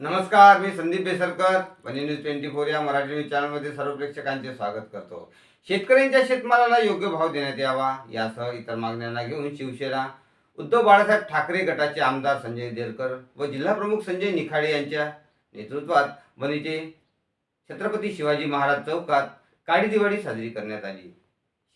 नमस्कार मी संदीप बेसरकर वनी न्यूज ट्वेंटी फोर या मराठी न्यूज चॅनलमध्ये सर्व प्रेक्षकांचे स्वागत करतो. शेतकऱ्यांच्या शेतमालाला योग्य भाव देण्यात यावा यासह इतर मागण्यांना घेऊन शिवसेना उद्धव बाळासाहेब ठाकरे गटाचे आमदार संजय देरकर व जिल्हाप्रमुख संजय निखाडे यांच्या नेतृत्वात वनीचे छत्रपती शिवाजी महाराज चौकात काळी दिवाळी साजरी करण्यात आली.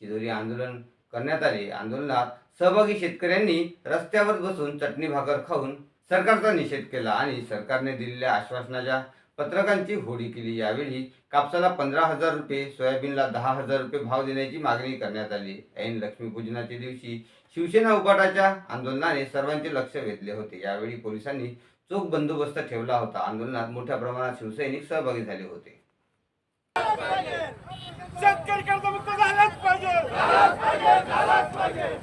शिदोरी आंदोलन करण्यात आले. आंदोलनात सहभागी शेतकऱ्यांनी रस्त्यावर बसून चटणी भाकर खाऊन सरकारचा निषेध केला आणि सरकारने दिलेल्या आश्वासनाच्या पत्रकांची होडी केली. यावेळी कापसाला पंधरा हजार रुपये सोयाबीनला दहा हजार रुपये भाव देण्याची मागणी करण्यात आली. ऐन लक्ष्मीपूजनाच्या दिवशी शिवसेना उपाटाच्या आंदोलनाने सर्वांचे लक्ष वेधले होते. यावेळी पोलिसांनी चोख बंदोबस्त ठेवला होता. आंदोलनात मोठ्या प्रमाणात शिवसैनिक सहभागी झाले होते. शेतकरी कर्जमुक्त झालाच पाहिजे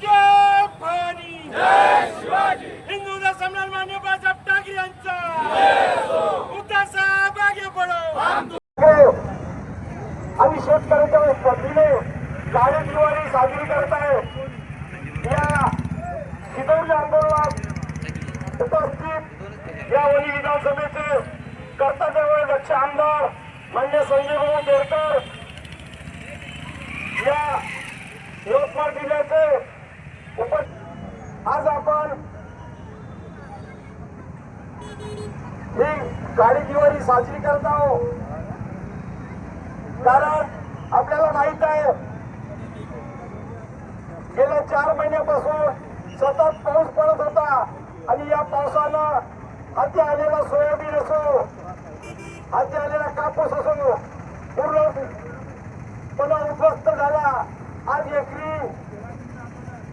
जय भवानी हिंदू सम्राट मान्य बाळासाहेब ठाकरे यांचा मुद्दा साहेब आगे बढो आणि शेतकऱ्याच्या पद्धतीने काळे दिवाळी साजरी करत आहे. या शिदोरी आंदोलनात उपस्थित या वणी विधानसभेचे कर्तव्य लक्ष आमदार म्हणजे संजय भाऊ देरकर या यवतमाळ जिल्ह्याचे उप आज आपण ही काळी दिवाळी साजरी करत आहो. कारण आपल्याला माहीत आहे गेल्या चार महिन्यापासून सतत पाऊस पडत होता आणि या पावसानं हाती आलेला सोयाबीन असो हाती आलेला कापूस असो पूर्ण पुन्हा उद्ध्वस्त झाला आज एकरी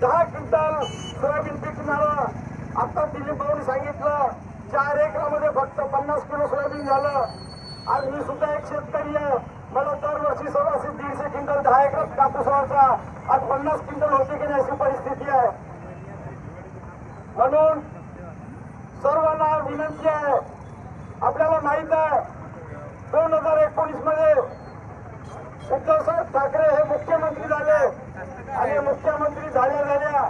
दहा क्विंटल सोयाबीन पिकणार आता दिलीप भाऊनी सांगितलं चार एकरामध्ये फक्त पन्नास किलो सोयाबीन झालं आज मी सुद्धा एक शेतकरी आहे. मला दरवर्षी सव्वाशे दीडशे क्विंटल दहा एकर कापूस आज पन्नास क्विंटल होते की नाही अशी परिस्थिती आहे. म्हणून सर्वांना विनंती आहे. आपल्याला माहीत आहे दोन हजार एकोणीसमध्ये उद्धवसाहेब ठाकरे हे मुख्यमंत्री झाले आणि मुख्यमंत्री झाल्या झाल्या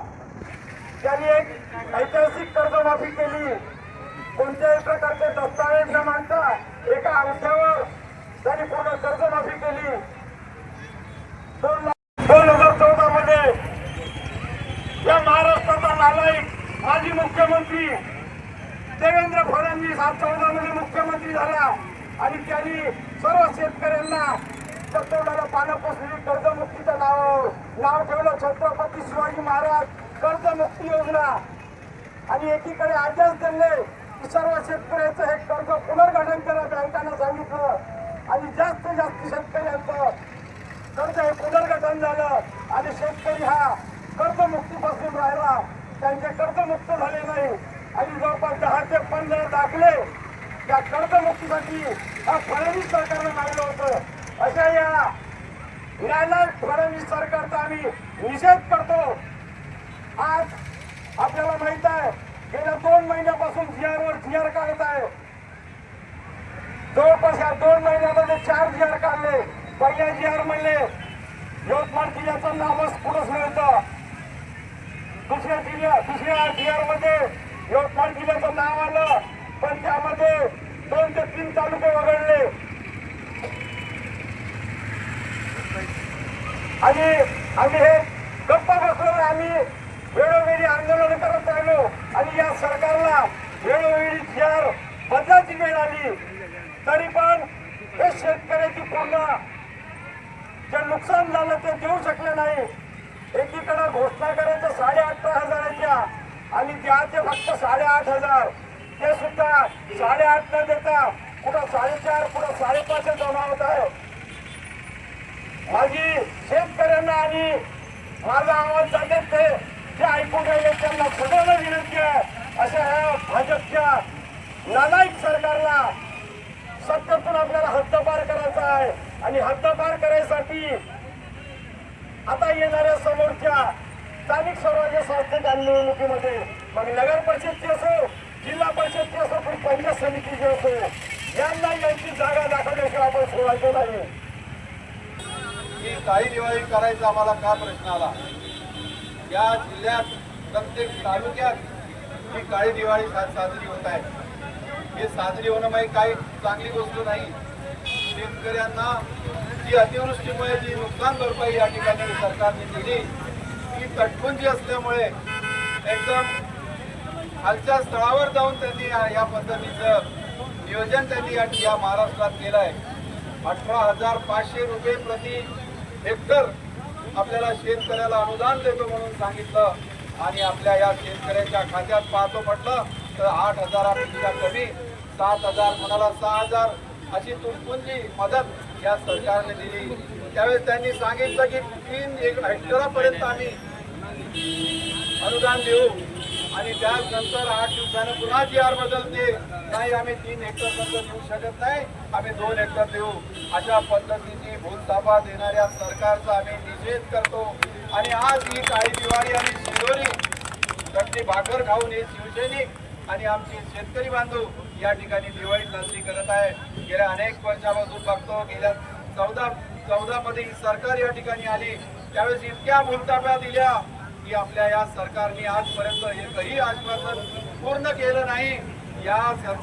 त्यांनी एक ऐतिहासिक कर्जमाफी केली कोणत्याही प्रकारचे दस्तावेज न मांडता एका अंशावर त्यांनी पूर्ण कर्जमाफी केली दोन ला- दोन हजार चौदा मध्ये या महाराष्ट्राचा नालायक माजी मुख्यमंत्री. देवेंद्र फडणवीस हा चौदा मध्ये मुख्यमंत्री झाला. आणि त्यांनी सर्व शेतकऱ्यांना चक्कवणाऱ्या पाण्यापासून कर्जमुक्तीचं नाव नाव ठेवलं. छत्रपती शिवाजी महाराज कर्जमुक्ती योजना. आणि एकीकडे आदेश दिले की सर्व शेतकऱ्याचं हे कर्ज पुनर्गठन करा बँकांना सांगितलं. आणि जास्तीत जास्त शेतकऱ्यांचं कर्ज हे पुनर्गठन झालं. आणि शेतकरी हा कर्जमुक्तीपासून राहिला. त्यांचे कर्जमुक्त झाले नाही. आणि जवळपास दहा ते पंधरा दाखले त्या कर्जमुक्तीसाठी हा फडणवीस सरकारनं मागलं होतं. अशा या न्यायालय फडणवीस सरकारचा आम्ही निषेध करतो. आज आपल्याला माहीत आहे गेल्या दोन महिन्यापासून जीआर वर काढत आहे. जवळपास या दोन महिन्यामध्ये चार जी काढले. पहिल्या जी म्हणले यवतमाळ जिल्ह्याचं नावच पुढंच नव्हतं. दुसऱ्या जिल्ह्या दुसऱ्या जिल्ह्यामध्ये मध्ये यवतमाळ जिल्ह्याचं नाव आलं. पण त्यामध्ये दोन ते तीन तालुके वगळले. आणि आम्ही हे गप्प बसून आम्ही वेळोवेळी आंदोलन करत राहिलो. आणि या सरकारला वेळोवेळी जर बदलाची वेळ आली. तरी पण हे शेतकऱ्याची पूर्ण जे नुकसान झालं ते देऊ शकले नाही. एकीकडे घोषणा करायचं साडे अठरा हजाराच्या आणि फक्त साडेआठ हजार. ते सुद्धा साडेआठ न देता कुठं साडेचार कुठं साडेपाच जमा होत आहे माझी शेतकऱ्यांना आणि माझा आवाज जातात ते जे ऐकून राहिले त्यांना सगळ्यांना विनंती आहे. अशा ह्या भाजपच्या नालायक सरकारला सत्तेतून आपल्याला हद्दपार करायचा आहे. आणि हद्दपार करायसाठी आता येणाऱ्या समोरच्या स्थानिक स्वराज्य संस्थेच्या निवडणुकीमध्ये मग नगर परिषदची असो जिल्हा परिषदची असो पण पंचायत समितीची असो यांना यांची जागा दाखवण्याशिवाय आपण सोडायचं नाही. की काही दिवाळी करायचा आम्हाला का प्रश्न आला? या जिल्ह्यात प्रत्येक तालुक्यात ही काळी दिवाळी साजरी होत आहे. हे साजरी होणं म्हणजे काही चांगली गोष्ट नाही. शेतकऱ्यांना जी अतिवृष्टीमुळे जी नुकसान भरपाई या ठिकाणी सरकारने दिली ती तटपुंजी असल्यामुळे एकदम खालच्या स्थळावर जाऊन त्यांनी या पद्धतीचं नियोजन त्यांनी या या महाराष्ट्रात केलं आहे अठरा हजार पाचशे रुपये प्रति हेक्टर आपल्याला शेतकऱ्याला अनुदान देतो म्हणून सांगितलं आणि आपल्या या शेतकऱ्याच्या खात्यात पाहतो म्हटलं तर आठ हजारापेक्षा कमी सात हजार कोणाला सहा हजार अशी तुटपुंजी मदत या सरकारने दिली. त्यावेळेस त्यांनी सांगितलं की तीन एक हेक्टरापर्यंत आम्ही अनुदान देऊ. आणि त्यानंतर आठ दिवसानं पुन्हा जी आर बदलते. नाही आम्ही तीन हेक्टर नंतर देऊ शकत नाही. आम्ही दोन हेक्टर देऊ. अशा पद्धतीची भूलताबा देणाऱ्या सरकारचा आम्ही निषेध करतो. आणि आज ही काळी दिवाळी आणि शिरोरी चटणी भाकर खाऊन हे शिवसैनिक आणि आमचे शेतकरी बांधव या ठिकाणी दिवाळी साजरी करत आहे गेल्या अनेक वर्षापासून बघतो गेल्या चौदा चौदा मध्ये ही सरकार या ठिकाणी आली. त्यावेळेस इतक्या भूलताब्या दिल्या. की आपल्या या सरकारने आजपर्यंत एकही आश्वासन पूर्ण केलं नाही. या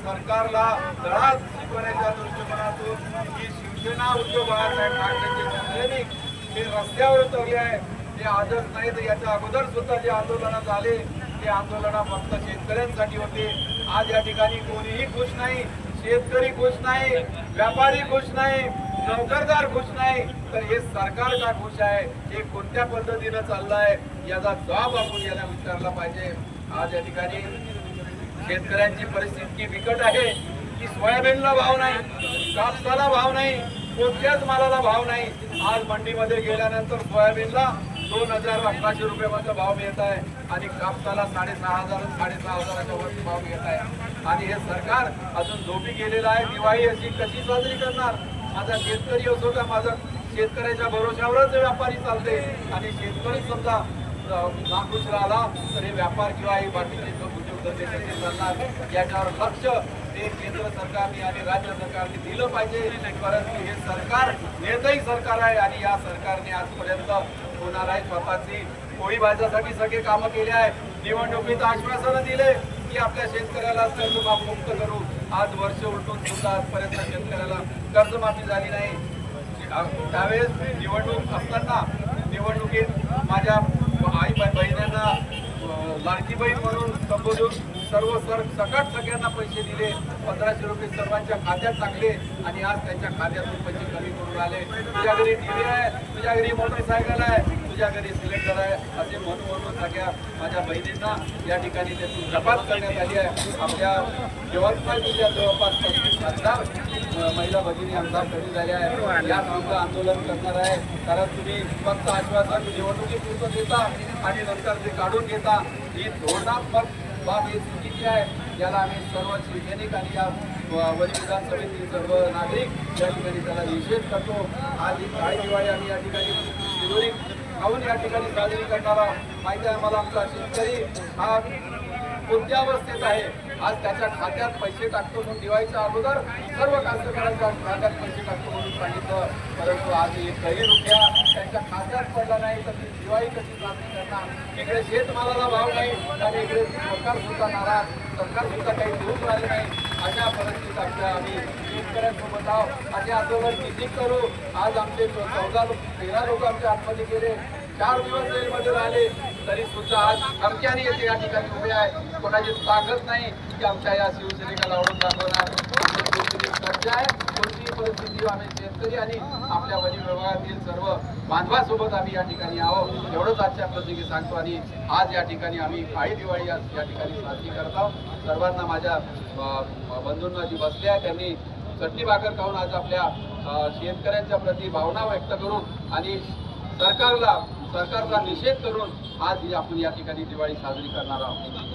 सरकारला धडा शिकवण्याच्या दृष्टिकोनातून ही शिवसेना उद्धव बाळासाहेब ठाकरेचे सैनिक हे रस्त्यावर उतरले आहे ते आजच नाही तर याच्या अगोदर सुद्धा जे आंदोलन झाले ते आंदोलन फक्त शेतकऱ्यांसाठी होते. आज या ठिकाणी कोणीही खुश नाही. शेतकरी खुश नाही. व्यापारी खुश नाही. नोकरदार खुश नाही तर हे सरकार का खुश आहे? हे कोणत्या पद्धतीनं चाललंय? याचा जबाब आपण याला विचारला पाहिजे. आज या ठिकाणी शेतकऱ्यांची परिस्थिती बिकट आहे की सोयाबीनला भाव नाही कापसाला भाव नाही कोणत्याच मालाला भाव नाही. आज मंडीमध्ये गेल्यानंतर सोयाबीनला दोन हजार अकराशे रुपयामध्ये भाव मिळत आहे आणि कापसाला साडेसहा हजार साडेसहा हजाराच्या वरती भाव मिळत आहे. आणि हे सरकार अजून झोपी गेलेलं आहे. दिवाळी अशी कशी साजरी करणार? माझा शेतकरी असो का माझा शेतकऱ्याच्या भरोशावरच व्यापारी चालते आणि शेतकरी समजा नाखुश राहिला तर हे व्यापार किंवा हे बाकीचे जो उद्योगधंदे कसे चालणार याच्यावर लक्ष ते केंद्र सरकारने आणि राज्य सरकारने दिलं पाहिजे. परंतु हे सरकार निर्दयी सरकार आहे आणि या सरकारने आजपर्यंत होणाराही स्वतःची कोळी भाज्यासाठी सगळे कामं केले आहे निवडणुकीत आश्वासनं दिले की आपल्या शेतकऱ्याला कर्जमाफ मुक्त करू आज वर्ष उलटून सुद्धा आजपर्यंत शेतकऱ्याला कर्जमाफी झाली नाही. त्यावेळेस निवडणूक असताना निवडणुकीत माझ्या आई बहिणींना लाडकी बहीण म्हणून संबोधून सर्व सर सकट सगळ्यांना पैसे दिले. पंधराशे रुपये सर्वांच्या खात्यात टाकले आणि आज त्यांच्या खात्यातून पैसे कमी करून आले. तुझ्या घरी टीव्ही आहे तुझ्या घरी मोटरसायकल आहे. तुझ्या घरी सिलेंडर आहे असे म्हणून म्हणून सगळ्या माझ्या बहिणींना या ठिकाणी त्यातून कपात करण्यात आली आहे. आपल्या यवतमाळ जिल्ह्यात जवळपास पस्तीस हजार महिला भगिनी आमदार कमी झाल्या आहेत. या आमचं आंदोलन करणार आहे. कारण तुम्ही फक्त आश्वासन निवडणुकीपुरतं देता आणि नंतर ते काढून घेता. ही धोरणात्मक बाब ही चुकीची आहे. याला आम्ही सर्व शिवसैनिक आणि या वरी विधानसभेतील सर्व नागरिक या ठिकाणी त्याला निषेध करतो. आज ही काळी दिवाळी आम्ही या ठिकाणी शिदोरी खाऊन या ठिकाणी साजरी करणारा माहिती आहे मला आमचा शेतकरी हा कोणत्या अवस्थेत आहे. आज त्याच्या खात्यात पैसे टाकतो म्हणून दिवाळीच्या अगोदर सर्व कास्तकारांच्या खात्यात पैसे टाकतो म्हणून सांगितलं. परंतु आज एकही रुपया त्यांच्या खात्यात पडला नाही तर ती दिवाळी कशी साजरी करणार? इकडे शेतमालाला भाव नाही आणि इकडे सरकार सुद्धा नाराज. सरकार सुद्धा काही देऊन राहिले नाही. अशा परिस्थितीत आमच्या आम्ही शेतकऱ्यांसोबत आहोत. आणि आंदोलन किती करू? आज आमचे चौदा लोक तेरा लोक आमच्या आतमध्ये गेले. चार दिवस जेलमध्ये राहिले. तरी सुद्धा आज आमच्या येते या ठिकाणी उभे आहे. कोणाची ताकद नाही की आमच्या या शिवसेनेला लावून दाखवणार. आहे कोणतीही परिस्थिती आम्ही शेतकरी आणि आपल्या वन विभागातील सर्व बांधवासोबत आम्ही या ठिकाणी आहोत. एवढंच आजच्या प्रसंगी सांगतो आणि आज या ठिकाणी आम्ही काळी दिवाळी आज या ठिकाणी साजरी करत आहोत. सर्वांना माझ्या बंधूंना जी बसल्या आहे त्यांनी चटणी भाकर खाऊन आज आपल्या शेतकऱ्यांच्या प्रती भावना व्यक्त करून आणि सरकारला सरकारचा निषेध करून आज आपण या ठिकाणी दिवाळी साजरी करणार आहोत.